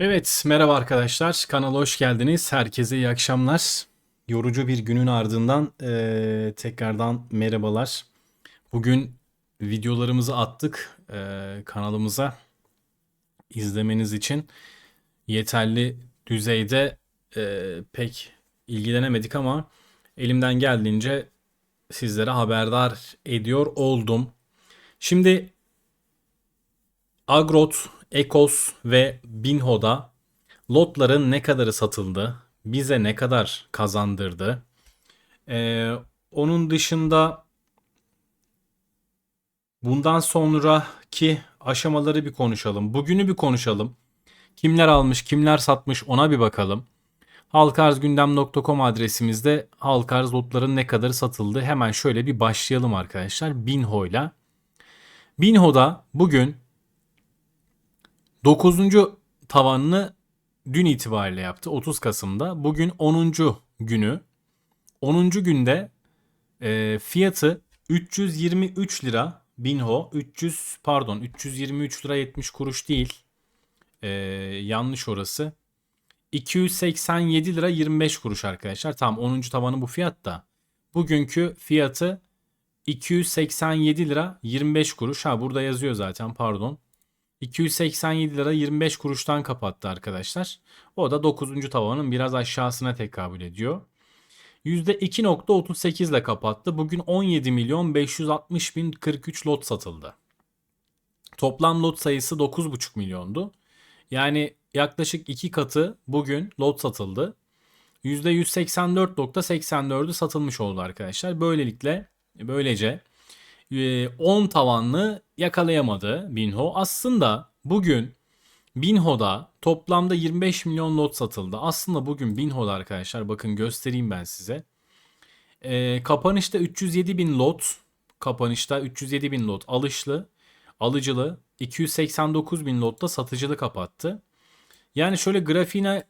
Evet, merhaba arkadaşlar. Kanala hoş geldiniz. Herkese iyi akşamlar. Yorucu bir günün ardından eee, tekrardan merhabalar. Bugün videolarımızı attık eee, kanalımıza. İzlemeniz için yeterli düzeyde eee, pek ilgilenemedik ama elimden geldiğince sizlere haberdar ediyor oldum. Şimdi Agrot, Ekos ve Binho'da lotların ne kadarı satıldı, bize ne kadar kazandırdı. Ee, onun dışında bundan sonraki aşamaları bir konuşalım. Bugünü bir konuşalım. Kimler almış, kimler satmış ona bir bakalım. halkarzgündem.com adresimizde halkarz lotların ne kadarı satıldı. Hemen şöyle bir başlayalım arkadaşlar Binho'yla. Binho'da bugün 9. tavanını dün itibariyle yaptı 30 Kasım'da. Bugün 10. günü. 10. günde e, fiyatı 323 lira Binho 300 pardon 323 lira 70 kuruş değil. E, yanlış orası. 287 lira 25 kuruş arkadaşlar. Tamam 10. tavanı bu fiyat da. Bugünkü fiyatı 287 lira 25 kuruş. Ha burada yazıyor zaten pardon. 287 lira 25 kuruştan kapattı arkadaşlar. O da 9. tavanın biraz aşağısına tekabül ediyor. %2.38 ile kapattı. Bugün 17 milyon 560 bin 43 lot satıldı. Toplam lot sayısı 9,5 milyondu. Yani yaklaşık iki katı bugün lot satıldı. %184.84'ü satılmış oldu arkadaşlar. Böylelikle böylece 10 tavanlı yakalayamadı Binho. Aslında bugün Binho'da toplamda 25 milyon lot satıldı. Aslında bugün Binho'da arkadaşlar bakın göstereyim ben size. E, kapanışta 307 bin lot. Kapanışta 307 bin lot alışlı. Alıcılı 289 bin lotta satıcılı kapattı. Yani şöyle grafiğine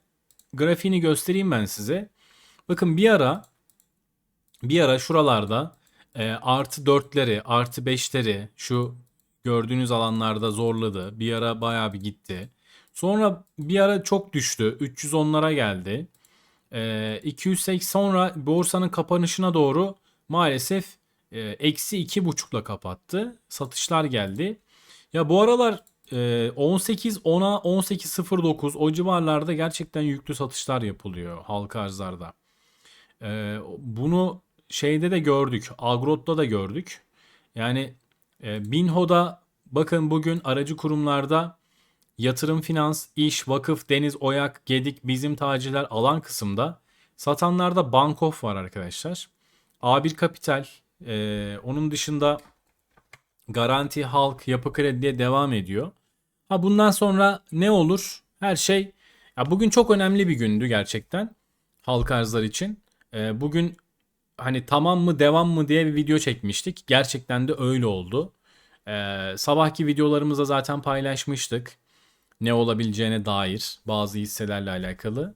grafiğini göstereyim ben size. Bakın bir ara bir ara şuralarda e, artı 4'leri artı 5'leri şu gördüğünüz alanlarda zorladı. Bir ara bayağı bir gitti. Sonra bir ara çok düştü. 310'lara geldi. E, 280 sonra borsanın kapanışına doğru maalesef e, eksi 2,5'la kapattı. Satışlar geldi. Ya bu aralar e, 18 10'a 18.09 o civarlarda gerçekten yüklü satışlar yapılıyor halka arzlarda. E, bunu şeyde de gördük. Agrot'ta da gördük. Yani e, Binho'da bakın bugün aracı kurumlarda yatırım finans, iş, vakıf, deniz, oyak, gedik, bizim tacirler alan kısımda satanlarda Bankof var arkadaşlar. A1 Kapital, e, onun dışında Garanti, Halk, Yapı Kredi diye devam ediyor. Ha bundan sonra ne olur? Her şey ya bugün çok önemli bir gündü gerçekten halka arzlar için. E, bugün hani tamam mı devam mı diye bir video çekmiştik. Gerçekten de öyle oldu. Ee, sabahki videolarımızda zaten paylaşmıştık. Ne olabileceğine dair bazı hisselerle alakalı.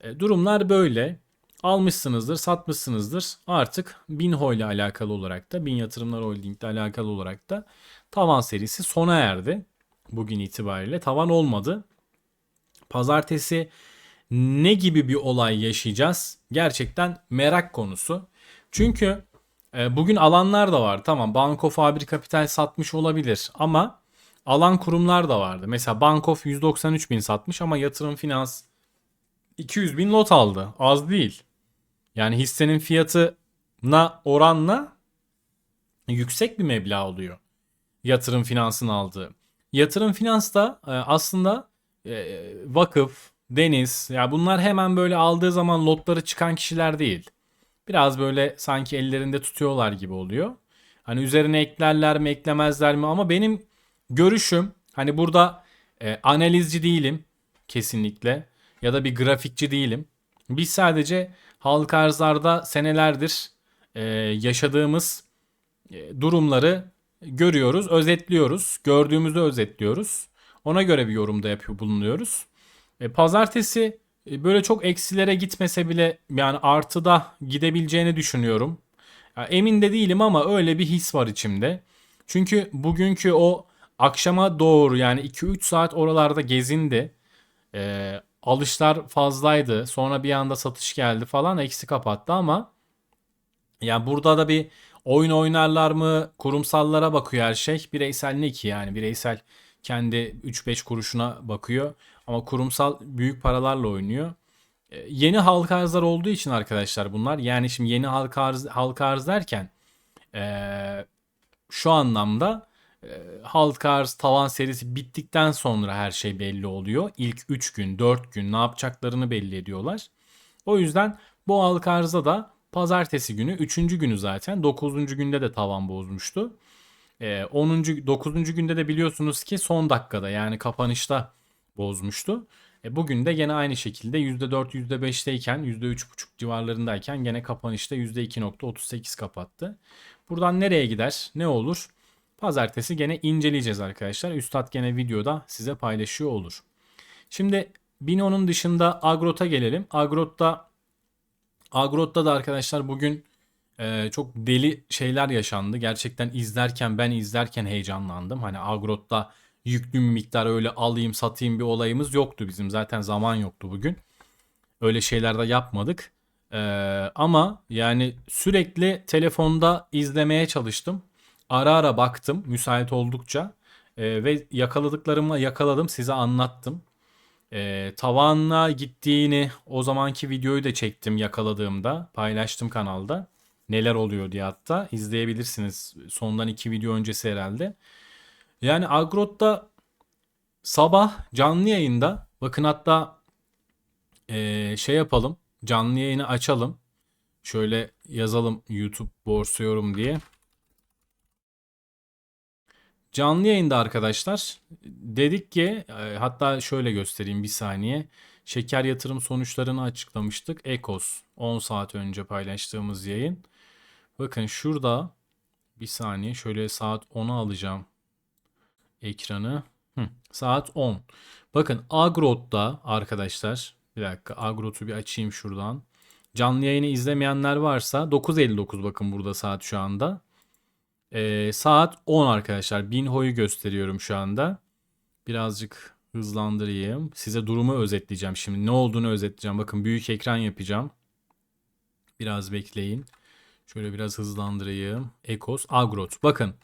Ee, durumlar böyle. Almışsınızdır, satmışsınızdır. Artık Binho ile alakalı olarak da Bin Yatırımlar Holding ile alakalı olarak da tavan serisi sona erdi. Bugün itibariyle tavan olmadı. Pazartesi ne gibi bir olay yaşayacağız? Gerçekten merak konusu. Çünkü e, bugün alanlar da var. Tamam Bankof A1 Kapital satmış olabilir ama alan kurumlar da vardı. Mesela Bankof 193 bin satmış ama yatırım finans 200 bin lot aldı. Az değil. Yani hissenin fiyatına oranla yüksek bir meblağ oluyor. Yatırım finansın aldığı. Yatırım finans da e, aslında e, vakıf, deniz ya bunlar hemen böyle aldığı zaman lotları çıkan kişiler değil biraz böyle sanki ellerinde tutuyorlar gibi oluyor. Hani üzerine eklerler mi eklemezler mi ama benim görüşüm hani burada e, analizci değilim kesinlikle ya da bir grafikçi değilim. Biz sadece halka arzlarda senelerdir e, yaşadığımız e, durumları görüyoruz, özetliyoruz. Gördüğümüzü özetliyoruz. Ona göre bir yorumda yapıyor bulunuyoruz. E, pazartesi böyle çok eksilere gitmese bile yani artıda gidebileceğini düşünüyorum. Ya emin de değilim ama öyle bir his var içimde. Çünkü bugünkü o akşama doğru yani 2-3 saat oralarda gezindi. e, alışlar fazlaydı. Sonra bir anda satış geldi falan eksi kapattı ama yani burada da bir oyun oynarlar mı? Kurumsallara bakıyor her şey. Bireysel ne ki yani? Bireysel kendi 3-5 kuruşuna bakıyor. Ama kurumsal büyük paralarla oynuyor. E, Yeni halka arzlar olduğu için arkadaşlar bunlar. Yani şimdi yeni halka arz, halka arz derken e, şu anlamda e, halka arz tavan serisi bittikten sonra her şey belli oluyor. İlk 3 gün 4 gün ne yapacaklarını belli ediyorlar. O yüzden bu halka arzda da pazartesi günü 3. günü zaten 9. günde de tavan bozmuştu. E, 10. 9. günde de biliyorsunuz ki son dakikada yani kapanışta bozmuştu. E, bugün de gene aynı şekilde %4 %5'teyken %3,5 civarlarındayken gene kapanışta %2.38 kapattı. Buradan nereye gider? Ne olur? Pazartesi gene inceleyeceğiz arkadaşlar. Üstad gene videoda size paylaşıyor olur. Şimdi Bino'nun dışında Agrot'a gelelim. Agrot'ta Agrot'ta da arkadaşlar bugün e, çok deli şeyler yaşandı. Gerçekten izlerken ben izlerken heyecanlandım. Hani Agrot'ta yüklü bir miktar öyle alayım satayım bir olayımız yoktu bizim. Zaten zaman yoktu bugün. Öyle şeyler de yapmadık. E, ama yani sürekli telefonda izlemeye çalıştım. Ara ara baktım müsait oldukça. E, ve yakaladıklarımla yakaladım size anlattım. E, tavanla gittiğini o zamanki videoyu da çektim yakaladığımda. Paylaştım kanalda. Neler oluyor diye hatta izleyebilirsiniz. Sondan iki video öncesi herhalde. Yani Agrot'ta sabah canlı yayında bakın hatta e, şey yapalım. Canlı yayını açalım. Şöyle yazalım YouTube borsa yorum diye. Canlı yayında arkadaşlar dedik ki e, hatta şöyle göstereyim bir saniye. Şeker yatırım sonuçlarını açıklamıştık. Ekos 10 saat önce paylaştığımız yayın. Bakın şurada bir saniye şöyle saat 10'a alacağım ekranı. Hı, saat 10. Bakın Agrot'ta arkadaşlar bir dakika Agrot'u bir açayım şuradan. Canlı yayını izlemeyenler varsa 9.59 bakın burada saat şu anda. Ee, saat 10 arkadaşlar. Binho'yu gösteriyorum şu anda. Birazcık hızlandırayım. Size durumu özetleyeceğim şimdi. Ne olduğunu özetleyeceğim. Bakın büyük ekran yapacağım. Biraz bekleyin. Şöyle biraz hızlandırayım. Ekos, Agrot. Bakın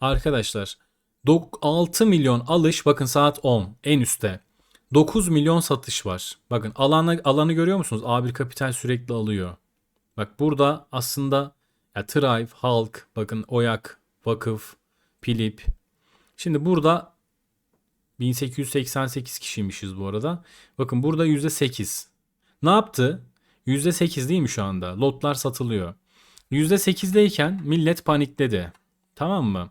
arkadaşlar 6 milyon alış. Bakın saat 10 en üstte. 9 milyon satış var. Bakın alanı, alanı görüyor musunuz? A1 Kapital sürekli alıyor. Bak burada aslında ya Thrive, Halk, bakın Oyak, Vakıf, Pilip. Şimdi burada 1888 kişiymişiz bu arada. Bakın burada %8. Ne yaptı? %8 değil mi şu anda? Lotlar satılıyor. %8'deyken millet panikledi. Tamam mı?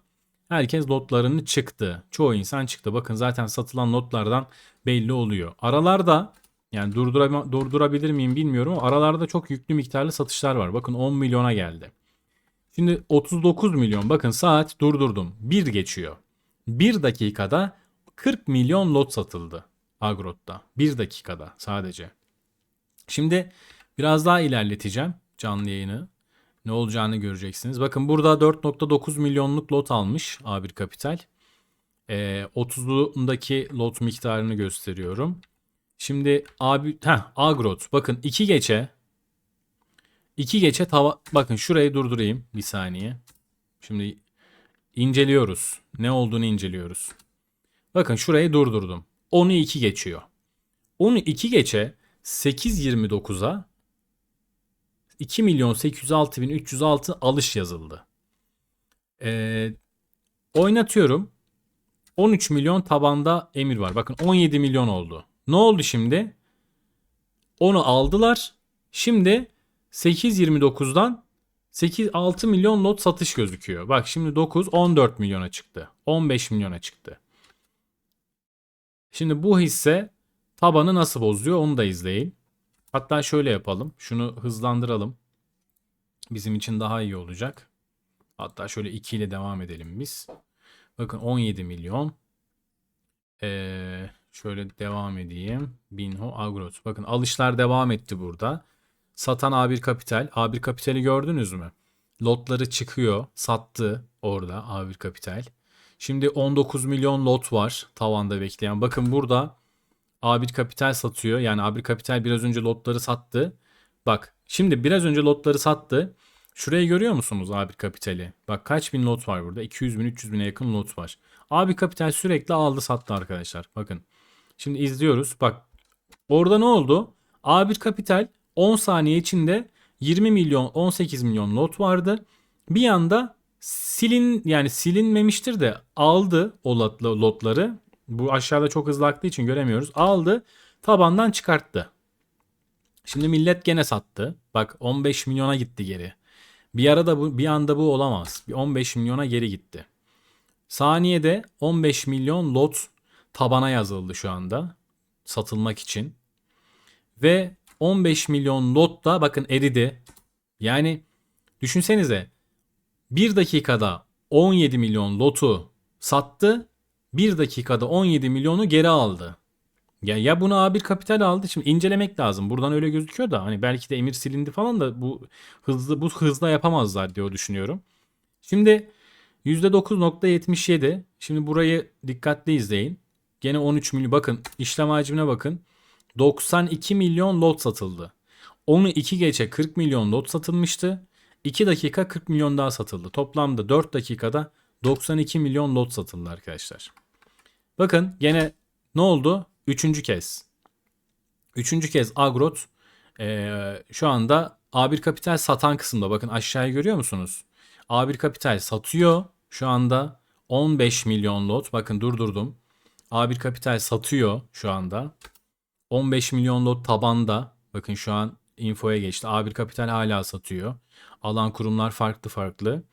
Herkes lotlarını çıktı. Çoğu insan çıktı. Bakın zaten satılan lotlardan belli oluyor. Aralarda yani durdura, durdurabilir miyim bilmiyorum aralarda çok yüklü miktarlı satışlar var. Bakın 10 milyona geldi. Şimdi 39 milyon bakın saat durdurdum. 1 geçiyor. 1 dakikada 40 milyon lot satıldı Agrot'ta. 1 dakikada sadece. Şimdi biraz daha ilerleteceğim canlı yayını. Ne olacağını göreceksiniz. Bakın burada 4.9 milyonluk lot almış A1 Kapital. Ee, 30'undaki lot miktarını gösteriyorum. Şimdi abi heh, Agrot bakın 2 geçe 2 geçe tava bakın şurayı durdurayım bir saniye. Şimdi inceliyoruz. Ne olduğunu inceliyoruz. Bakın şurayı durdurdum. 10'u 2 geçiyor. 10'u 2 geçe 8.29'a 2 milyon 806 bin 306 alış yazıldı. Ee, oynatıyorum. 13 milyon tabanda emir var. Bakın 17 milyon oldu. Ne oldu şimdi? Onu aldılar. Şimdi 8.29'dan 8 6 milyon lot satış gözüküyor. Bak şimdi 9 14 milyona çıktı. 15 milyona çıktı. Şimdi bu hisse tabanı nasıl bozuyor onu da izleyin. Hatta şöyle yapalım. Şunu hızlandıralım. Bizim için daha iyi olacak. Hatta şöyle 2 ile devam edelim biz. Bakın 17 milyon. Ee, şöyle devam edeyim. Binho Agrot. Bakın alışlar devam etti burada. Satan A1 Kapital. A1 Kapital'i gördünüz mü? Lotları çıkıyor. Sattı orada A1 Kapital. Şimdi 19 milyon lot var tavanda bekleyen. Bakın burada A1 Kapital satıyor. Yani A1 Kapital biraz önce lotları sattı. Bak şimdi biraz önce lotları sattı. Şurayı görüyor musunuz A1 Kapital'i? Bak kaç bin lot var burada? 200 bin 300 bine yakın lot var. A1 Kapital sürekli aldı sattı arkadaşlar. Bakın. Şimdi izliyoruz. Bak orada ne oldu? A1 Kapital 10 saniye içinde 20 milyon 18 milyon lot vardı. Bir anda silin yani silinmemiştir de aldı o lot- lotları. Bu aşağıda çok hızlı aktığı için göremiyoruz. Aldı tabandan çıkarttı. Şimdi millet gene sattı. Bak 15 milyona gitti geri. Bir arada bu bir anda bu olamaz. Bir 15 milyona geri gitti. Saniyede 15 milyon lot tabana yazıldı şu anda satılmak için. Ve 15 milyon lot da bakın eridi. Yani düşünsenize 1 dakikada 17 milyon lotu sattı. 1 dakikada 17 milyonu geri aldı. Ya, ya bunu A1 Kapital aldı. Şimdi incelemek lazım. Buradan öyle gözüküyor da hani belki de emir silindi falan da bu hızlı bu hızla yapamazlar diye düşünüyorum. Şimdi %9.77. Şimdi burayı dikkatli izleyin. Gene 13 milyon. Bakın işlem hacmine bakın. 92 milyon lot satıldı. Onu 2 geçe 40 milyon lot satılmıştı. 2 dakika 40 milyon daha satıldı. Toplamda 4 dakikada 92 milyon lot satıldı arkadaşlar. Bakın gene ne oldu? Üçüncü kez. Üçüncü kez Agrot eee, şu anda A1 Kapital satan kısımda. Bakın aşağıya görüyor musunuz? A1 Kapital satıyor şu anda 15 milyon lot. Bakın durdurdum. A1 Kapital satıyor şu anda. 15 milyon lot tabanda. Bakın şu an infoya geçti. A1 Kapital hala satıyor. Alan kurumlar farklı farklı.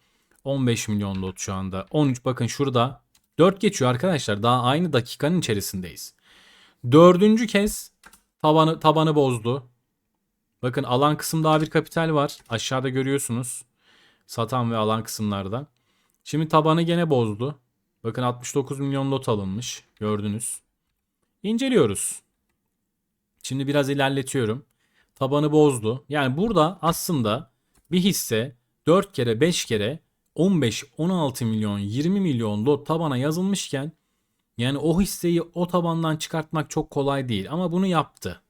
15 milyon lot şu anda. 13 bakın şurada 4 geçiyor arkadaşlar. Daha aynı dakikanın içerisindeyiz. Dördüncü kez tabanı tabanı bozdu. Bakın alan kısımda A1 Kapital var. Aşağıda görüyorsunuz. Satan ve alan kısımlarda. Şimdi tabanı gene bozdu. Bakın 69 milyon lot alınmış. Gördünüz. İnceliyoruz. Şimdi biraz ilerletiyorum. Tabanı bozdu. Yani burada aslında bir hisse 4 kere 5 kere 15, 16 milyon, 20 milyon lot tabana yazılmışken yani o hisseyi o tabandan çıkartmak çok kolay değil ama bunu yaptı.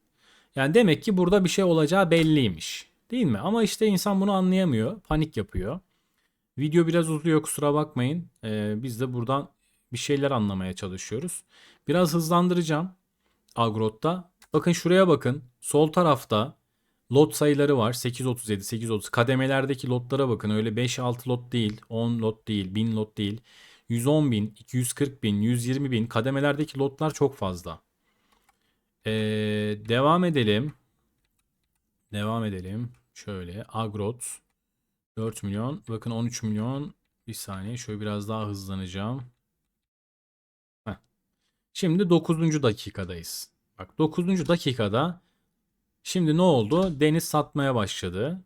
Yani demek ki burada bir şey olacağı belliymiş. Değil mi? Ama işte insan bunu anlayamıyor. Panik yapıyor. Video biraz uzuyor kusura bakmayın. Ee, biz de buradan bir şeyler anlamaya çalışıyoruz. Biraz hızlandıracağım. Agrot'ta. Bakın şuraya bakın. Sol tarafta lot sayıları var. 837, 830. Kademelerdeki lotlara bakın. Öyle 5-6 lot değil. 10 lot değil. 1000 lot değil. 110 bin, 240 bin, 120 bin kademelerdeki lotlar çok fazla. Ee, devam edelim. Devam edelim. Şöyle Agrot 4 milyon. Bakın 13 milyon. Bir saniye şöyle biraz daha hızlanacağım. Heh. Şimdi 9. dakikadayız. Bak 9. dakikada şimdi ne oldu? Deniz satmaya başladı.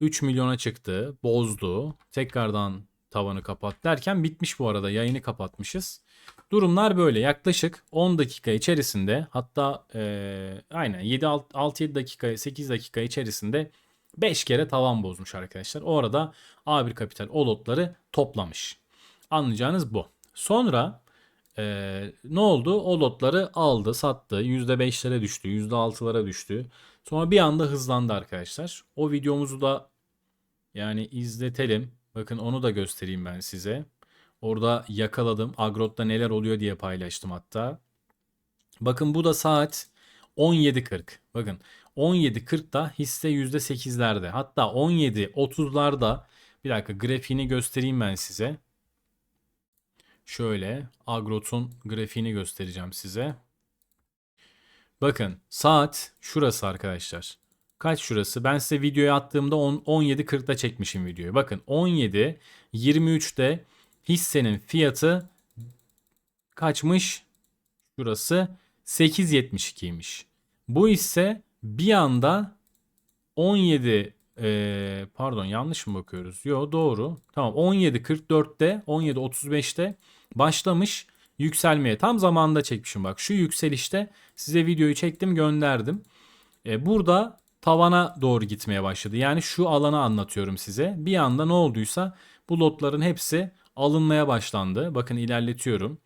3 milyona çıktı. Bozdu. Tekrardan tavanı kapat derken bitmiş bu arada. Yayını kapatmışız. Durumlar böyle. Yaklaşık 10 dakika içerisinde hatta eee aynen 7-6-7 dakika 8 dakika içerisinde 5 kere tavan bozmuş arkadaşlar. Orada A1 Kapital o lotları toplamış. Anlayacağınız bu. Sonra eee, ne oldu? O lotları aldı, sattı. %5'lere düştü, %6'lara düştü. Sonra bir anda hızlandı arkadaşlar. O videomuzu da yani izletelim. Bakın onu da göstereyim ben size. Orada yakaladım. Agrot'ta neler oluyor diye paylaştım hatta. Bakın bu da saat 17.40. Bakın 17.40'da hisse %8'lerde. Hatta 17.30'larda bir dakika grafiğini göstereyim ben size. Şöyle Agrot'un grafiğini göstereceğim size. Bakın saat şurası arkadaşlar. Kaç şurası? Ben size videoyu attığımda 10 17.40'da çekmişim videoyu. Bakın 17 23'te hissenin fiyatı kaçmış? Şurası 8.72'ymiş. Bu hisse bir anda 17 eee, pardon yanlış mı bakıyoruz? Yo doğru. Tamam 17.44'te 17.35'te başlamış yükselmeye. Tam zamanında çekmişim bak. Şu yükselişte size videoyu çektim gönderdim. E, burada tavana doğru gitmeye başladı. Yani şu alanı anlatıyorum size. Bir anda ne olduysa bu lotların hepsi alınmaya başlandı. Bakın ilerletiyorum.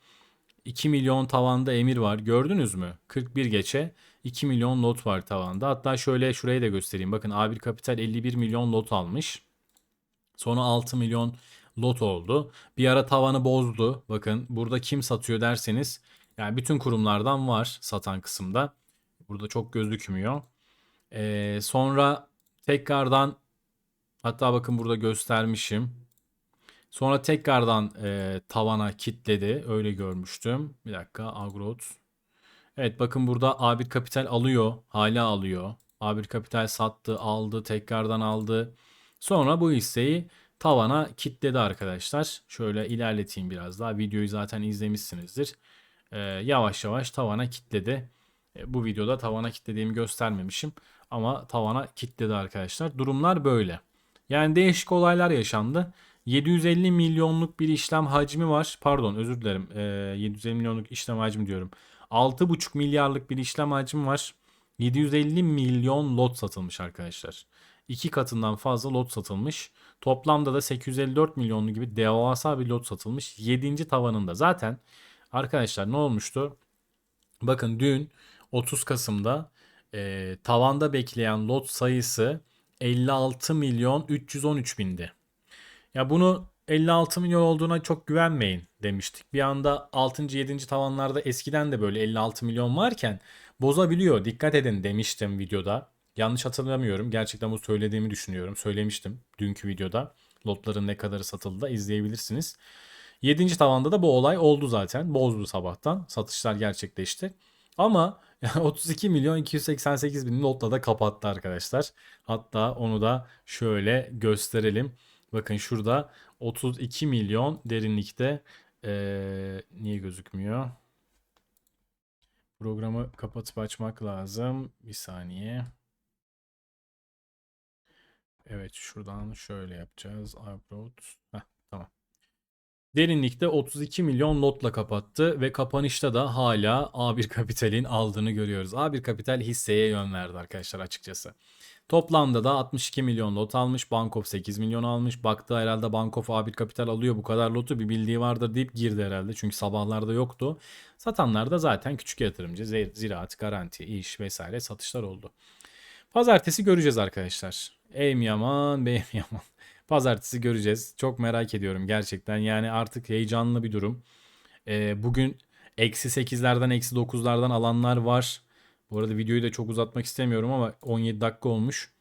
2 milyon tavanda emir var. Gördünüz mü? 41 geçe 2 milyon lot var tavanda. Hatta şöyle şurayı da göstereyim. Bakın A1 Kapital 51 milyon lot almış. Sonra 6 milyon lot oldu. Bir ara tavanı bozdu. Bakın burada kim satıyor derseniz yani bütün kurumlardan var satan kısımda. Burada çok gözükmüyor. Ee, sonra tekrardan hatta bakın burada göstermişim. Sonra tekrardan e, tavana kitledi. Öyle görmüştüm. Bir dakika Agrot. Evet bakın burada A1 Kapital alıyor. Hala alıyor. A1 Kapital sattı, aldı, tekrardan aldı. Sonra bu hisseyi tavana kitledi arkadaşlar. Şöyle ilerleteyim biraz daha. Videoyu zaten izlemişsinizdir. Ee, yavaş yavaş tavana kitledi. E, bu videoda tavana kitlediğimi göstermemişim. Ama tavana kitledi arkadaşlar. Durumlar böyle. Yani değişik olaylar yaşandı. 750 milyonluk bir işlem hacmi var. Pardon özür dilerim. Ee, 750 milyonluk işlem hacmi diyorum. 6,5 milyarlık bir işlem hacmi var. 750 milyon lot satılmış arkadaşlar. İki katından fazla lot satılmış. Toplamda da 854 milyonlu gibi devasa bir lot satılmış. 7. tavanında. Zaten arkadaşlar ne olmuştu? Bakın dün 30 Kasım'da e, tavanda bekleyen lot sayısı 56 milyon 313 bindi. Ya bunu 56 milyon olduğuna çok güvenmeyin demiştik. Bir anda 6. 7. tavanlarda eskiden de böyle 56 milyon varken bozabiliyor. Dikkat edin demiştim videoda. Yanlış hatırlamıyorum. Gerçekten bu söylediğimi düşünüyorum. Söylemiştim dünkü videoda. Lotların ne kadarı satıldı da izleyebilirsiniz. 7. tavanda da bu olay oldu zaten. Bozdu sabahtan. Satışlar gerçekleşti. Ama 32 milyon 288 bin lotla da kapattı arkadaşlar. Hatta onu da şöyle gösterelim. Bakın şurada 32 milyon derinlikte ee, niye gözükmüyor? Programı kapatıp açmak lazım. Bir saniye. Evet şuradan şöyle yapacağız. Upload. Heh, tamam. Derinlikte 32 milyon lotla kapattı ve kapanışta da hala A1 Kapital'in aldığını görüyoruz. A1 Kapital hisseye yön verdi arkadaşlar açıkçası. Toplamda da 62 milyon lot almış. Bankof 8 milyon almış. Baktı herhalde Bankof A1 Kapital alıyor bu kadar lotu bir bildiği vardır deyip girdi herhalde. Çünkü sabahlarda yoktu. Satanlar da zaten küçük yatırımcı, ziraat, garanti, iş vesaire satışlar oldu. Pazartesi göreceğiz arkadaşlar. Ey mi yaman, bey mi yaman. Pazartesi göreceğiz. Çok merak ediyorum gerçekten. Yani artık heyecanlı bir durum. Ee, bugün eksi 8'lerden eksi 9'lardan alanlar var. Bu arada videoyu da çok uzatmak istemiyorum ama 17 dakika olmuş.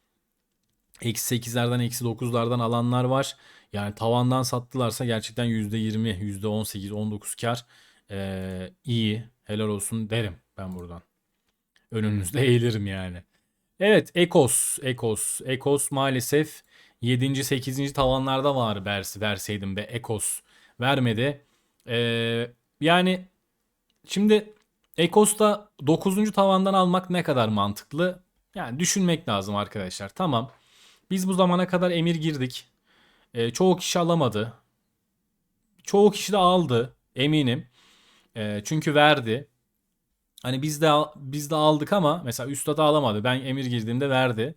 Eksi 8'lerden eksi 9'lardan alanlar var. Yani tavandan sattılarsa gerçekten %20, %18, 19 kar. Ee, iyi. Helal olsun derim ben buradan. Önünüzde eğilirim yani. Evet Ekos. Ekos. Ekos maalesef 7. 8. tavanlarda var versi verseydim be Ekos. Vermedi. Ee, yani şimdi Ekos'ta 9. tavandan almak ne kadar mantıklı? Yani düşünmek lazım arkadaşlar. Tamam. Biz bu zamana kadar emir girdik. Ee, çoğu kişi alamadı. Çoğu kişi de aldı. Eminim. Ee, çünkü verdi. Hani biz de biz de aldık ama mesela Üstad alamadı. Ben emir girdiğimde verdi.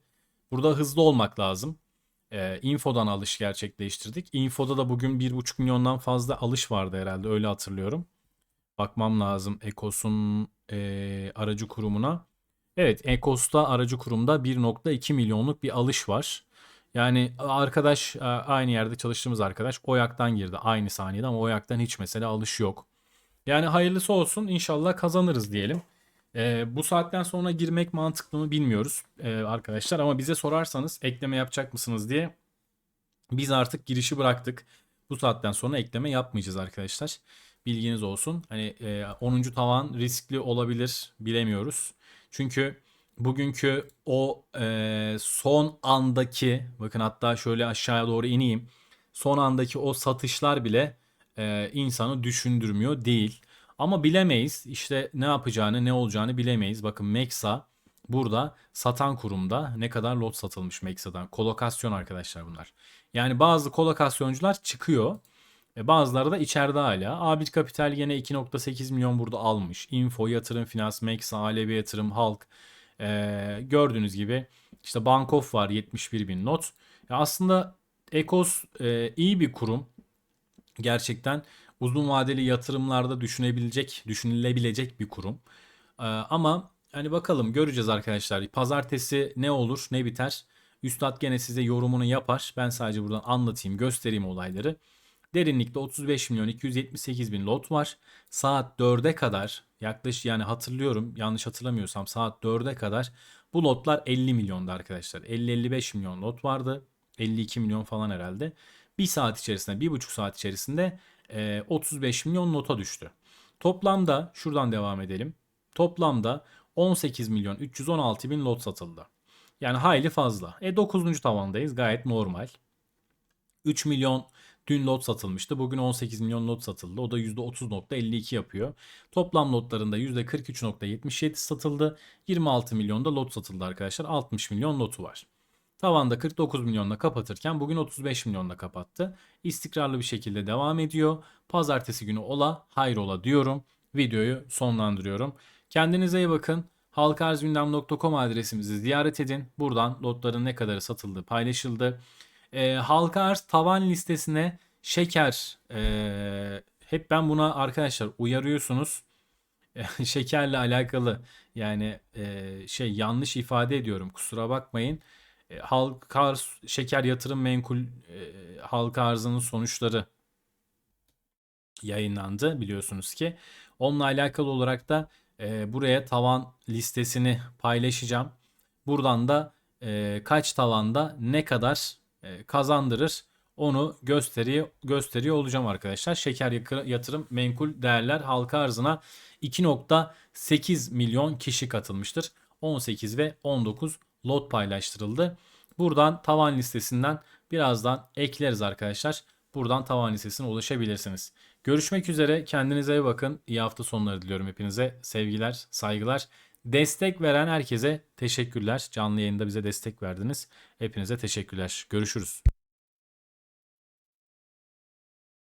Burada hızlı olmak lazım. Ee, infodan alış gerçekleştirdik. Infoda da bugün 1,5 milyondan fazla alış vardı herhalde öyle hatırlıyorum. Bakmam lazım Ekos'un e, aracı kurumuna. Evet Ekos'ta aracı kurumda 1.2 milyonluk bir alış var. Yani arkadaş aynı yerde çalıştığımız arkadaş Oyak'tan girdi aynı saniyede ama Oyak'tan hiç mesela alış yok. Yani hayırlısı olsun inşallah kazanırız diyelim. E, bu saatten sonra girmek mantıklı mı bilmiyoruz e, arkadaşlar ama bize sorarsanız ekleme yapacak mısınız diye biz artık girişi bıraktık. Bu saatten sonra ekleme yapmayacağız arkadaşlar. Bilginiz olsun. Hani e, 10. tavan riskli olabilir bilemiyoruz. Çünkü bugünkü o e, son andaki bakın hatta şöyle aşağıya doğru ineyim. Son andaki o satışlar bile e, insanı düşündürmüyor değil. Ama bilemeyiz. İşte ne yapacağını, ne olacağını bilemeyiz. Bakın Mexa burada satan kurumda ne kadar lot satılmış Mexa'dan. Kolokasyon arkadaşlar bunlar. Yani bazı kolokasyoncular çıkıyor. E bazıları da içeride hala. A1 Kapital yine 2.8 milyon burada almış. Info, Yatırım, Finans, Mexa, ALB Yatırım, Halk. E, gördüğünüz gibi işte Bankof var 71 bin not. Ya aslında Ekos e, iyi bir kurum. Gerçekten uzun vadeli yatırımlarda düşünebilecek, düşünülebilecek bir kurum. Ee, ama hani bakalım göreceğiz arkadaşlar. Pazartesi ne olur, ne biter? Üstad gene size yorumunu yapar. Ben sadece buradan anlatayım, göstereyim olayları. Derinlikte 35 milyon 278 bin lot var. Saat 4'e kadar yaklaşık yani hatırlıyorum yanlış hatırlamıyorsam saat 4'e kadar bu lotlar 50 milyondu arkadaşlar. 50-55 milyon lot vardı. 52 milyon falan herhalde. Bir saat içerisinde, bir buçuk saat içerisinde e, 35 milyon nota düştü. Toplamda şuradan devam edelim. Toplamda 18 milyon 316 bin lot satıldı. Yani hayli fazla. E 9. tavandayız gayet normal. 3 milyon dün lot satılmıştı. Bugün 18 milyon lot satıldı. O da %30.52 yapıyor. Toplam lotlarında %43.77 satıldı. 26 milyonda lot satıldı arkadaşlar. 60 milyon lotu var. Tavanda 49 milyonla kapatırken bugün 35 milyonla kapattı. İstikrarlı bir şekilde devam ediyor. Pazartesi günü ola hayrola diyorum. Videoyu sonlandırıyorum. Kendinize iyi bakın. halkarzgündem.com adresimizi ziyaret edin. Buradan lotların ne kadarı satıldı paylaşıldı. E, halka tavan listesine şeker e, hep ben buna arkadaşlar uyarıyorsunuz. Şekerle alakalı yani e, şey yanlış ifade ediyorum kusura bakmayın. E, halka arz şeker yatırım menkul e, halka arzının sonuçları yayınlandı biliyorsunuz ki. Onunla alakalı olarak da e, buraya tavan listesini paylaşacağım. Buradan da e, kaç tavanda ne kadar e, kazandırır onu gösteriyor, gösteriyor olacağım arkadaşlar. Şeker yatırım menkul değerler halka arzına 2.8 milyon kişi katılmıştır. 18 ve 19 lot paylaştırıldı. Buradan tavan listesinden birazdan ekleriz arkadaşlar. Buradan tavan listesine ulaşabilirsiniz. Görüşmek üzere. Kendinize iyi bakın. İyi hafta sonları diliyorum hepinize. Sevgiler, saygılar. Destek veren herkese teşekkürler. Canlı yayında bize destek verdiniz. Hepinize teşekkürler. Görüşürüz.